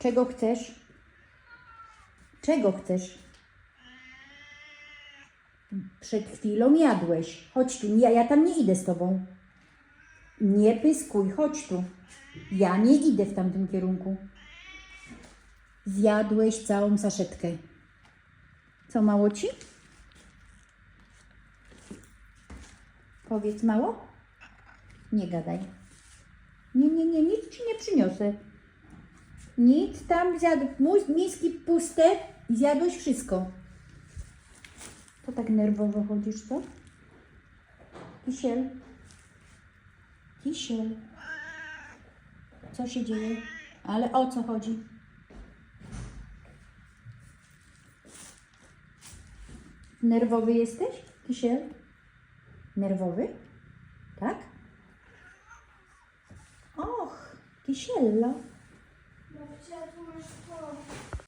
Czego chcesz? Czego chcesz? Przed chwilą jadłeś. Chodź tu, ja, ja tam nie idę z tobą. Nie pyskuj, chodź tu. Ja nie idę w tamtym kierunku. Zjadłeś całą saszetkę. Co mało ci? Powiedz mało? Nie gadaj. Nie, nie, nie, nic ci nie przyniosę. Nic tam zjadł. Mój miski puste i zjadłeś wszystko. To tak nerwowo chodzisz, co? Kisiel. Kisiel. Co się dzieje? Ale o co chodzi? Nerwowy jesteś, Kisiel? Nerwowy? Tak? Och, Kisiello. Я думаю, что